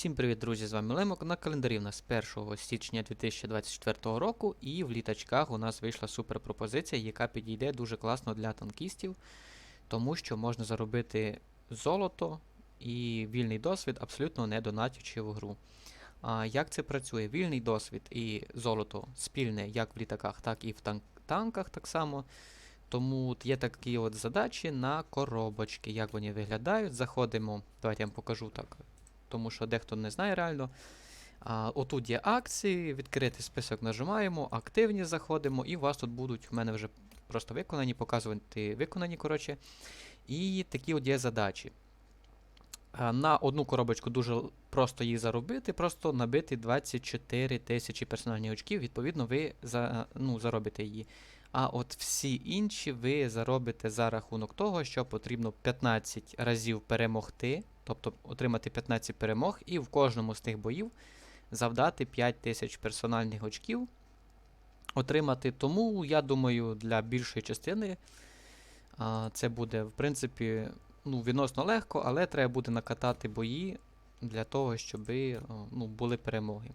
Всім привіт, друзі! З вами Лемок. На календарі в нас 1 січня 2024 року, і в літачках у нас вийшла супер пропозиція, яка підійде дуже класно для танкістів, тому що можна заробити золото і вільний досвід, абсолютно не донатячи в гру. А як це працює? Вільний досвід і золото спільне як в літаках, так і в танк танках так само. Тому є такі от задачі на коробочки, як вони виглядають. Заходимо, давайте я вам покажу так тому що дехто не знає реально. А, Отут є акції, відкрити список нажимаємо, активні заходимо, і у вас тут будуть в мене вже просто виконані, показувати виконані, коротше. І такі от є задачі. А, на одну коробочку дуже просто її заробити, просто набити 24 тисячі персональних очків, відповідно, ви за, ну, заробите її. А от всі інші ви заробите за рахунок того, що потрібно 15 разів перемогти, тобто отримати 15 перемог, і в кожному з тих боїв завдати 5 тисяч персональних очків. Отримати. Тому, я думаю, для більшої частини а, це буде, в принципі, ну, відносно легко, але треба буде накатати бої для того, щоб ну, були перемоги.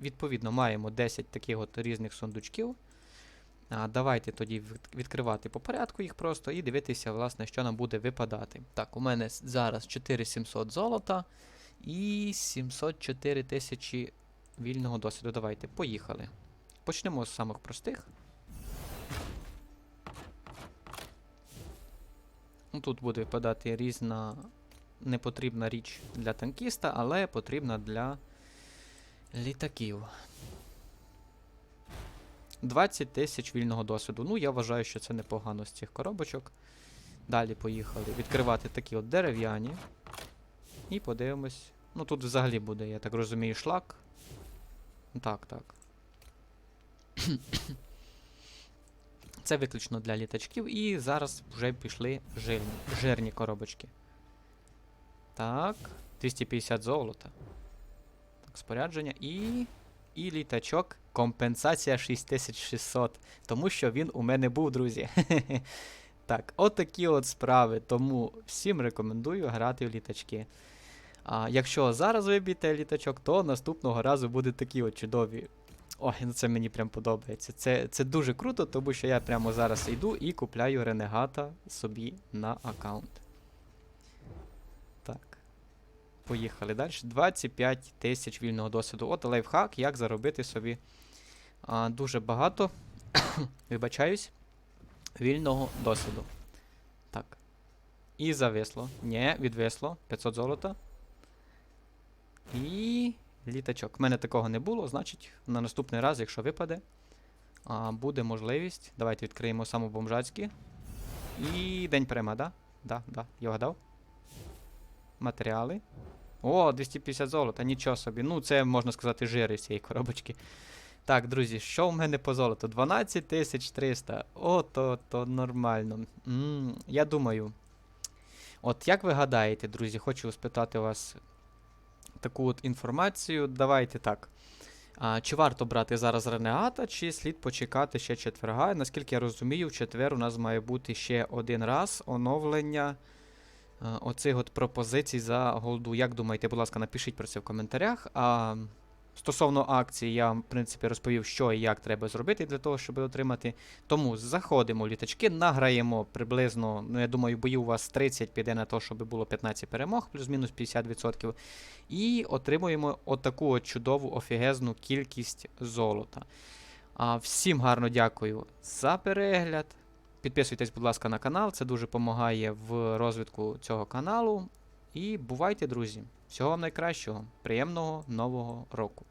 Відповідно, маємо 10 таких от різних сундучків. А, Давайте тоді відкривати по порядку їх просто і дивитися, власне, що нам буде випадати. Так, у мене зараз 4700 золота і 704 тисячі вільного досвіду. Давайте, поїхали. Почнемо з самих простих. Ну, Тут буде випадати різна непотрібна річ для танкіста, але потрібна для літаків. 20 тисяч вільного досвіду. Ну, я вважаю, що це непогано з цих коробочок. Далі поїхали відкривати такі от дерев'яні. І подивимось. Ну тут взагалі буде, я так розумію, шлак. Так, так. Це виключно для літачків. І зараз вже пішли жирні, жирні коробочки. Так. 250 золота. Так, спорядження і. І літачок. Компенсація 6600. Тому що він у мене був, друзі. так, отакі от справи. Тому всім рекомендую грати в літачки. А якщо зараз виб'єте літачок, то наступного разу будуть такі от чудові. Ой, ну це мені прям подобається. Це це дуже круто, тому що я прямо зараз йду і купляю ренегата собі на аккаунт. Так. Поїхали далі. 25 тисяч вільного досвіду. От лайфхак, як заробити собі а, дуже багато. Вибачаюсь. Вільного досвіду. Так. І зависло. Ні, відвисло. 500 золота. І літачок. У мене такого не було, значить, на наступний раз, якщо випаде, а, буде можливість. Давайте відкриємо самобомжацькі. І день перема, да? Да, да, я вгадав. Матеріали. О, 250 золота, нічого собі. Ну, це можна сказати жири цієї коробочки. Так, друзі, що в мене по золоту? 12300. О, то, то нормально. М -м, я думаю. От як ви гадаєте, друзі, хочу спитати вас таку от інформацію. Давайте так. А, Чи варто брати зараз ренегата, чи слід почекати ще четверга? Наскільки я розумію, в четвер у нас має бути ще один раз оновлення оцих от пропозицій за голду. Як думаєте, будь ласка, напишіть про це в коментарях. А Стосовно акції, я вам, в принципі, розповів, що і як треба зробити для того, щоб отримати. Тому заходимо в літачки, награємо приблизно, ну я думаю, боїв у вас 30 піде на те, щоб було 15 перемог, плюс-мінус 50%. І отримуємо отаку от чудову офігезну кількість золота. А, Всім гарно дякую за перегляд. Підписуйтесь, будь ласка, на канал, це дуже допомагає в розвитку цього каналу. І бувайте, друзі! Всього вам найкращого, приємного нового року!